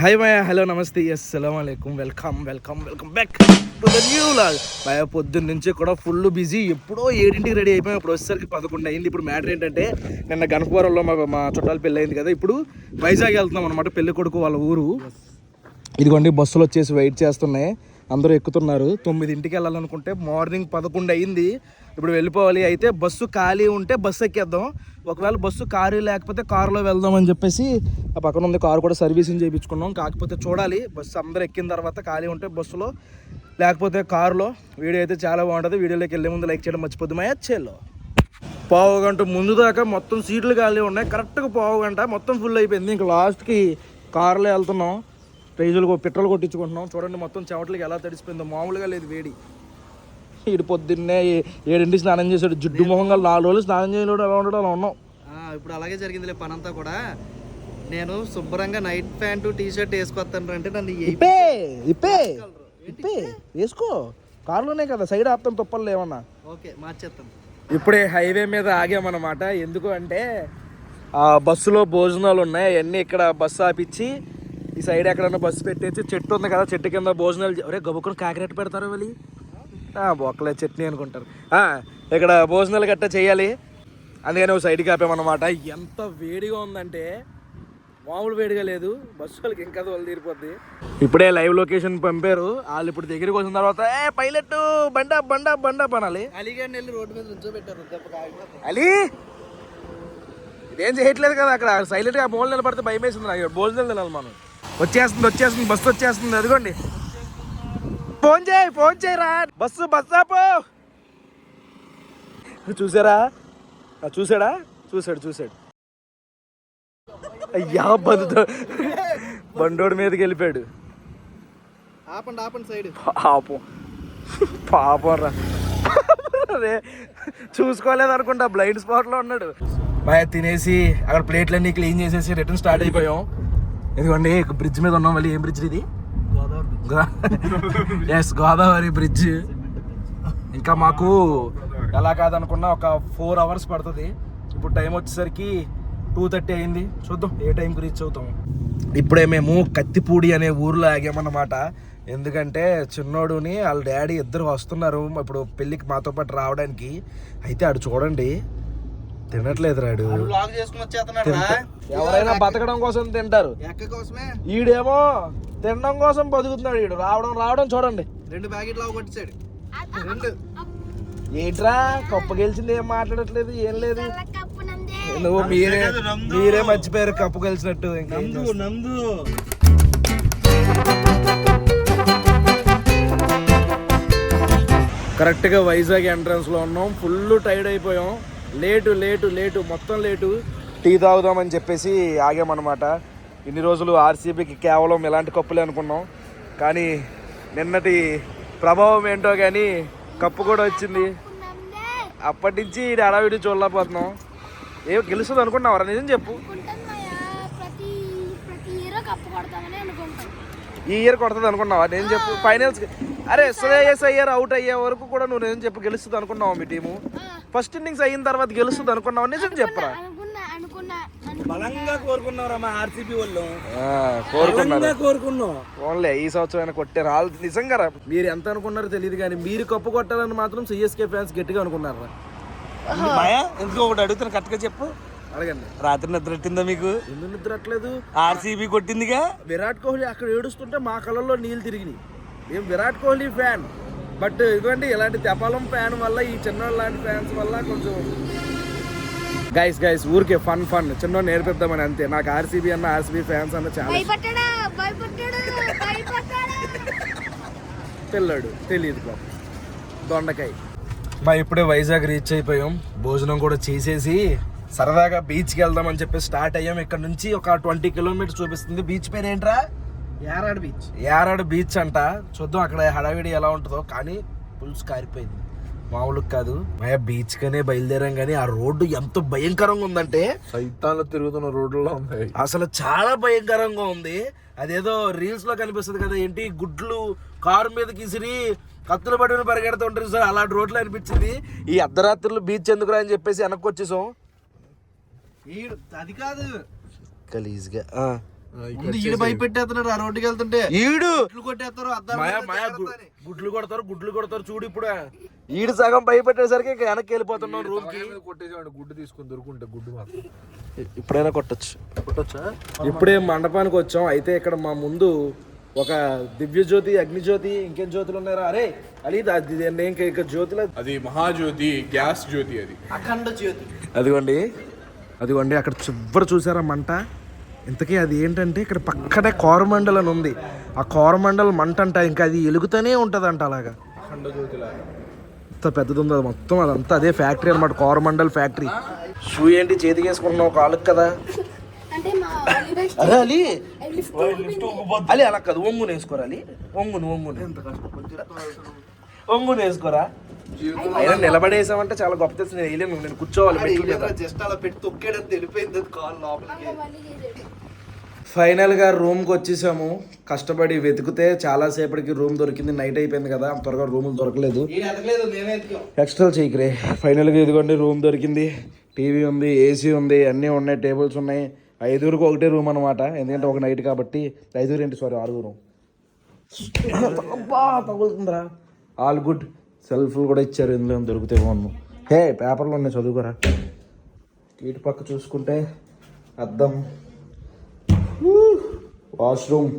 Hi మాయ hello నమస్తే అస్సలం అయికం welcome welcome welcome back to the new log మాయ పొద్దున్న నుంచి కూడా ఫుల్ బిజీ ఎప్పుడో ఏడింటికి రెడీ అయిపోయాం. ఇప్పుడు వచ్చేసరికి పదకొండు అయింది. ఇప్పుడు మ్యాటర్ ఏంటంటే నిన్న గణపవరంలో మా మా చుట్టాలు పెళ్ళి అయింది కదా. ఇప్పుడు వైజాగ్ వెళ్తున్నాం అనమాట పెళ్ళి కొడుకు వాళ్ళ ఊరు. ఇదిగోండి బస్సులు వచ్చేసి వెయిట్ చేస్తున్నాయి. అందరూ ఎక్కుతున్నారు. తొమ్మిదింటికి వెళ్ళాలనుకుంటే మార్నింగ్ పదకొండు అయింది. ఇప్పుడు వెళ్ళిపోవాలి. అయితే బస్సు ఖాళీ ఉంటే బస్సు ఎక్కేద్దాం. ఒకవేళ బస్సు కారు లేకపోతే కారులో వెళ్దాం అని చెప్పేసి ఆ పక్కన ఉంది కారు కూడా సర్వీసింగ్ చేయించుకున్నాం. కాకపోతే చూడాలి బస్సు అందరూ ఎక్కిన తర్వాత ఖాళీ ఉంటే బస్సులో లేకపోతే కారులో. వీడియో అయితే చాలా బాగుంటుంది. వీడియోలోకి వెళ్ళే ముందు లైక్ చేయడం మర్చిపోద్దు. మా చెల్లో. పావు గంట ముందు దాకా మొత్తం సీట్లు ఖాళీ ఉన్నాయి. కరెక్ట్గా పావు గంట మొత్తం ఫుల్ అయిపోయింది. ఇంకా లాస్ట్కి కారులో వెళ్తున్నాం. రైజులు పెట్రోల్ కొట్టించుకుంటున్నాం. చూడండి మొత్తం చెవట్లకి ఎలా తడిసిపోయిందో. మామూలుగా లేదు వేడి. ఇటు పొద్దున్నే ఏ- ఏడింటికి స్నానం చేశాడు. జుడ్డు మొహంగా నాలుగు రోజులు స్నానం చేయడం ఎలా ఉండడం అలా ఉన్నాం. ఆ, ఇప్పుడు అలాగే జరిగిందిలే పని అంతా కూడా. నేను శుభ్రంగా నైట్ ప్యాంటు టీ షర్ట్ వేసుకొస్తాను అంటే నన్ను ఇప్పే ఇప్పే ఇప్పే వేసుకో. కారులోనే కదా సైడ్ ఆపుతాం తప్పలు ఏమన్నా. ఓకే మార్చేస్తాను ఇప్పుడే హైవే మీద ఆగామన్నమాట. ఎందుకు అంటే ఆ బస్సులో భోజనాలు ఉన్నాయి అవన్నీ ఇక్కడ బస్సు ఆపిచ్చి ఈ సైడ్ ఎక్కడన్నా బస్సు పెట్టేసి చెట్టు ఉంది కదా చెట్టు కింద భోజనాలు ఒరే గబుక్కుని కాకిరెట్ పెడతారు వెళ్ళి బొక్కలే చట్నీ అనుకుంటారు. ఇక్కడ భోజనాలు గట్టా చేయాలి. అందుకని ఒక సైడ్కి ఆపామన్నమాట. ఎంత వేడిగా ఉందంటే మామూలు వేడిగా లేదు. బస్సు వాళ్ళకి ఇంకా వాళ్ళు తీరిపోద్ది. ఇప్పుడే లైవ్ లొకేషన్ పంపారు. వాళ్ళు ఇప్పుడు దగ్గరికి వచ్చిన తర్వాత ఏ పైలట్ బండా బండా బండా పనాలి అలీగాడిని వెళ్ళి రోడ్డు మీద నుంచోబెట్టారు. అలీ! ఇదేం చేయట్లేదు కదా అక్కడ. సైలెంట్గా మూల నిలబడితే భయం వేసింది నాకు. భోజనం తినాలి మనం. వచ్చేస్తుంది వచ్చేస్తుంది బస్సు వచ్చేస్తుంది. అదిగోండి. ఫోన్ చేయి ఫోన్ చేయరా. బస్సు బస్ ఆపు. చూసారా? చూసాడా? చూసాడు చూసాడు. అయ్యా బంధుతో బండోడి మీదకి వెళ్ళిపోయాడు. ఆపండి ఆపండి సైడ్. పాపం. పాపం రా. అరే చూసుకోలేదు అనుకుంటా బ్లైండ్ స్పాట్లో ఉన్నాడు. బాగా తినేసి అక్కడ ప్లేట్లన్నీ క్లీన్ చేసేసి రిటర్న్ స్టార్ట్ అయిపోయాం. ఇదిగోండి బ్రిడ్జ్ మీద ఉన్నాం మళ్ళీ. ఏం బ్రిడ్జ్ ఇది? ఎస్ గోదావరి బ్రిడ్జ్ ఇంకా మాకు ఎలా కాదనుకున్నా ఒక ఫోర్ అవర్స్ పడుతుంది. ఇప్పుడు టైం వచ్చేసరికి టూ థర్టీ అయింది. చూద్దాం ఏ టైంకి రీచ్ అవుతాము ఇప్పుడే మేము కత్తిపూడి అనే ఊర్లో ఆగామన్నమాట. ఎందుకంటే చిన్నోడుని వాళ్ళ డాడీ ఇద్దరు వస్తున్నారు. ఇప్పుడు పెళ్ళికి మాతో పాటు రావడానికి. అయితే ఆడు చూడండి తినట్లేదు రాడు లాగ్ చేసుకుని వచ్చేస్తున్నాడు రా ఎవరైనా బతకడం కోసం తింటారు. ఎక్క కోసమే? ఈడేమో తినడం కోసం బతుకుతున్నాడు ఈడు. రావడం రావడం చూడండి. రెండు ప్యాకెట్లు లావు కొట్టేశాడు. రెండు. ఏంట్రా? కప్పు గెలిచింది ఏం మాట్లాడట్లేదు ఏం లేదు. నువ్వు మీరే మీరే మర్చిపోయారు కప్పు గెలిచినట్టు. చేస్తాం? నందు కరెక్ట్గా వైజాగ్ ఎంట్రన్స్లో ఉన్నాం. ఫుల్ టైర్డ్ అయిపోయాం. లేటు లేటు లేటు మొత్తం లేటు. టీ తాగుదామని చెప్పేసి ఆగామన్నమాట. ఇన్ని రోజులు ఆర్సీబీకి కేవలం ఇలాంటి కప్పులే అనుకున్నాం. కానీ నిన్నటి ప్రభావం ఏంటో కానీ కప్పు కూడా వచ్చింది. అప్పటి నుంచి ఈ హడావిడి చూడలేకపోతున్నాం. ఏం గెలుస్తుంది అనుకున్నావరా? నిజం చెప్పు. ఈ ఇయర్ కొడుతుంది అనుకున్నావా? నేను చెప్పు. ఫైనల్స్ అరే శ్రేయస్ అయ్యారు అవుట్ అయ్యే వరకు కూడా నువ్వు నేను చెప్పు. గెలుస్తుంది అనుకున్నావా మీ టీము? ఫస్ట్ ఇన్నింగ్స్ అయిన తర్వాత గెలుస్తుంది అనుకున్నావా? నిజం చెప్పరా? అనుకున్నా అనుకున్నా బలంగా కోరుకున్నారా మా ఆర్సీబీ వాళ్ళు. కోరుకున్నారు. కోరుకున్నాం ఓన్లీ ఈ సంవత్సరం అయినా కొట్టారు. వాళ్ళు నిజంగా రా. మీరు ఎంత అనుకున్నారో తెలియదు కానీ మీరు కప్పు కొట్టాలని మాత్రం సిఎస్కే ఫ్యాన్స్ గట్టిగా అనుకున్నారా? మాయా? ఎందుకు ఒకటి అడుగుతాను కరెక్ట్గా చెప్పు. అడగండి. రాత్రి నిద్ర పెట్టిందా మీకు? ఎందుకు నిద్రట్లేదు ఆర్సీబీ కొట్టిందిగా? విరాట్ కోహ్లీ అక్కడ ఏడుస్తుంటే మా కళ్ళల్లో నీళ్ళు తిరిగినాయి. ఏం విరాట్ కోహ్లీ ఫ్యాన్ బట్ ఇదిగోండి ఇలాంటి తెపాలం ఫ్యాన్ వల్ల ఈ చిన్న లాంటి ఫ్యాన్స్ వల్ల కొంచెం గైస్ గైస్ ఊరికే ఫన్ ఫన్ చిన్న నేర్పిద్దామని అంతే. నాకు ఆర్సీబీ అన్న ఆర్సీబీ ఫ్యాన్స్ అన్న చాలా పిల్లాడు తెలియదు పాపం. దొండకాయ. మా ఇప్పుడే వైజాగ్ రీచ్ అయిపోయాం. భోజనం కూడా చేసేసి సరదాగా బీచ్కి వెళ్దామని చెప్పి స్టార్ట్ అయ్యాం. ఇక్కడ నుంచి ఒక ట్వంటీ కిలోమీటర్స్ చూపిస్తుంది. బీచ్ పేరు ఏంట్రా యారాడు బీచ్. యారాడు బీచ్ అంట. చూద్దాం అక్కడ హడావిడి ఎలా ఉంటుందో. కానీ పులుసు కారిపోయింది. మామూలు కాదు. మయ బీచ్ కనే బయలుదేరాం కానీ ఆ రోడ్డు ఎంత భయంకరంగా ఉందంటే సైతాన్లు తిరుగుతున్న రోడ్లలో ఉంది అసలు చాలా భయంకరంగా ఉంది. అదేదో రీల్స్లో కనిపిస్తుంది కదా ఏంటి? గుడ్లు కారు మీదకి ఇసిరి కత్తులు పట్టుకుని పరిగెడుతుంటారు సార్ అలాంటి రోడ్లు అనిపించింది. ఈ అర్ధరాత్రులు బీచ్ ఎందుకురా అని చెప్పేసి వెనక్కి వచ్చేసాం. అది కాదు. గలీజ్గా ముందు ఈడు భయపెట్టేస్తున్నాడు ఆ రోడ్డుకి వెళ్తుంటే ఈడు! గుడ్లు కొట్టేస్తారు. గుడ్లు కొడతారు గుడ్లు కొడతారు చూడు ఇప్పుడు. ఈడు సగం భయపెట్టేసరికి ఇక వెనక్కి వెళ్ళిపోతున్నాం రూమ్కి కొట్టేసాడు గుడ్డు తీసుకుని దొరుకుంటే గుడ్డు మాత్రం. ఇప్పుడైనా కొట్టచ్చు. కొట్టచ్చా? ఇప్పుడే మండపానికి వచ్చాం అయితే ఇక్కడ మా ముందు ఒక దివ్య జ్యోతి అగ్ని జ్యోతి ఇంకేం జ్యోతులు ఉన్నారా అరే అలీ దా- ఇది ఏంటి? ఇంకా ఇంకా జ్యోతిలో అది మహాజ్యోతి గ్యాస్ జ్యోతి అది. అఖండ జ్యోతి. అదిగోండి. అదిగోండి అక్కడ చివరి చూసారా మంట? ఇంతకీ అది ఏంటంటే ఇక్కడ పక్కనే కోరమండల్ అని ఉంది. ఆ కోరమండల్ మంట అంట ఇంకా అది ఎలుగుతూనే ఉంటుందంట అలాగా. అంత పెద్దది ఉంది అది మొత్తం అదంతా అదే ఫ్యాక్టరీ అనమాట కోరమండల్ ఫ్యాక్టరీ. షూ ఏంటి చేతికి వేసుకుంటున్నావు కాలుకి కదా? అంటే మా వాలీబాల్ అరే అలీ అలీ అలా కాదు ఒంగుని వేసుకోరా అలీ? ఒంగుని ఒంగుని. ఒంగుని వేసుకోరా? అయినా నిలబడేసామంటే చాలా గొప్ప తెలుసు నేను వేయలేను నేను కూర్చోవాలి జస్ట్ అలా పెట్టి తొక్కేయడం తెలిపోయింది అది కాల్ లోపలికి. ఫైనల్గా రూమ్కి వచ్చేసాము. కష్టపడి వెతికితే చాలా సేపటికి రూమ్ దొరికింది. నైట్ అయిపోయింది కదా. త్వరగా రూములు దొరకలేదు. ఎక్స్ట్రా చేయకరే ఫైనల్గా ఇదిగోండి రూమ్ దొరికింది. టీవీ ఉంది ఏసీ ఉంది అన్నీ ఉన్నాయి టేబుల్స్ ఉన్నాయి. ఐదుగురికి ఒకటే రూమ్ అనమాట ఎందుకంటే ఒక నైట్ కాబట్టి. ఐదుగురు ఏంటి? సారీ ఆరుగురు. అబ్బా తగులుతుందిరా. ఆల్ గుడ్ సెల్ఫ్లు కూడా ఇచ్చారు. ఇందులో దొరికితే బాగున్నాను హే పేపర్లు ఉన్నాయి చదువుకోరా. ఇటు పక్క చూసుకుంటే అద్దం. వాష్రూమ్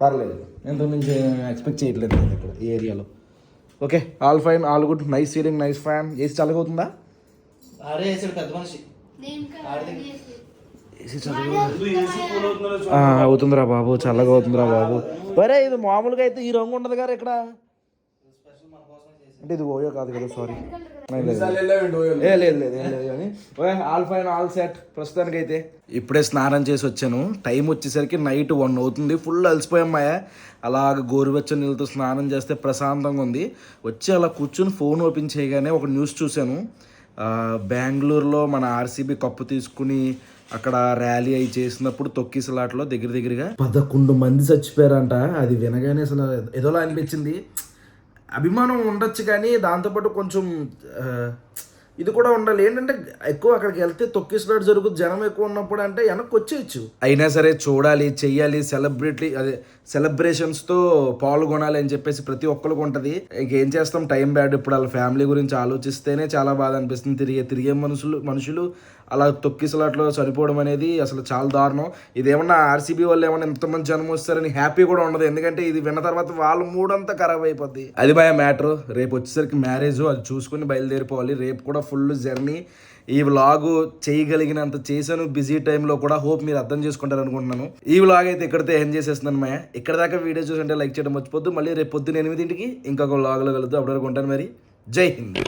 పర్లేదు. ఎంత నుంచి ఎక్స్పెక్ట్ చేయట్లేదు నేను ఇక్కడ ఈ ఏరియాలో. Okay all fine all good. Nice ceiling nice fan AC చల్లగవుతుందా అరే వేసాడు పెద్ద మనిషి. దేనికి ఏసీ చల్లగా అవుతుందిరా బాబు చల్లగా అవుతుందిరా బాబు. ఒరే ఇది మామూలుగా అయితే ఈ రంగు ఉండదు కదా ఇక్కడ. అంటే ఇది ఓయో కాదు కదా సారీ ఏ లేదు లేదు ఏం లేదు కానీ. ఓయ్ ఆల్ ఫైన్ ఆల్ సెట్. ప్రస్తుతానికి అయితే ఇప్పుడే స్నానం చేసి వచ్చాను. టైం వచ్చేసరికి నైట్ వన్ అవుతుంది. ఫుల్ అలసిపోయామ్మాయ అలాగ గోరువెచ్చని నీళ్ళతో స్నానం చేస్తే ప్రశాంతంగా ఉంది. వచ్చి అలా కూర్చుని ఫోన్ ఓపెన్ చేయగానే ఒక న్యూస్ చూశాను. బెంగళూరులో మన ఆర్సీబీ కప్పు తీసుకుని అక్కడ ర్యాలీ అయి చేసినప్పుడు తొక్కిసలాట్లో దగ్గర దగ్గరగా పదకొండు మంది చచ్చిపోయారంట. అది వినగానే అసలు ఏదోలా అనిపించింది. అభిమానం ఉండొచ్చు కానీ దాంతోపాటు కొంచెం ఇది కూడా ఉండాలి. ఏంటంటే ఎక్కువ అక్కడికి వెళ్తే తొక్కిసినట్టు జరుగుతుంది. జనం ఎక్కువ ఉన్నప్పుడు అంటే వెనక్కి వచ్చేయచ్చు అయినా సరే చూడాలి చెయ్యాలి సెలబ్రిటీ అదే సెలబ్రేషన్స్తో పాల్గొనాలి అని చెప్పేసి ప్రతి ఒక్కరికి ఉంటుంది. ఇంకేం చేస్తాం? టైం బ్యాడ్ ఇప్పుడు వాళ్ళ ఫ్యామిలీ గురించి ఆలోచిస్తేనే చాలా బాధ అనిపిస్తుంది. తిరిగే తిరిగే మనుషులు మనుషులు అలా తొక్కిసలాట్లో చనిపోవడం అనేది అసలు చాలా దారుణం. ఇదేమన్నా ఆర్సీబీ వాళ్ళు ఏమన్నా ఎంతమంది జనం వస్తారని హ్యాపీ కూడా ఉండదు. ఎందుకంటే ఇది విన్న తర్వాత వాళ్ళు మూడంతా ఖరాబ్ అయిపోద్ది. అది భయ మ్యాటర్ రేపు వచ్చేసరికి మ్యారేజ్ అది చూసుకుని బయలుదేరిపోవాలి. రేపు కూడా ఫుల్ జర్నీ ఈ వ్లాగ్ చేయగలిగినంత చేశాను. బిజీ టైంలో కూడా హోప్ మీరు అర్థం చేసుకుంటారు అనుకుంటున్నాను. ఈ వ్లాగ్ అయితే ఇక్కడితో ఎండ్ చేసేస్తున్నాను మాయ. ఇక్కడ దాకా వీడియో చూసుంటే లైక్ చేయడం మర్చిపోద్దు మళ్ళీ రేపు పొద్దున్న ఎనిమిదింటికి ఇంకొక వ్లాగ్లో కలుద్దాం. అప్పటివరకు ఉంటాను మరి. జై హింద్.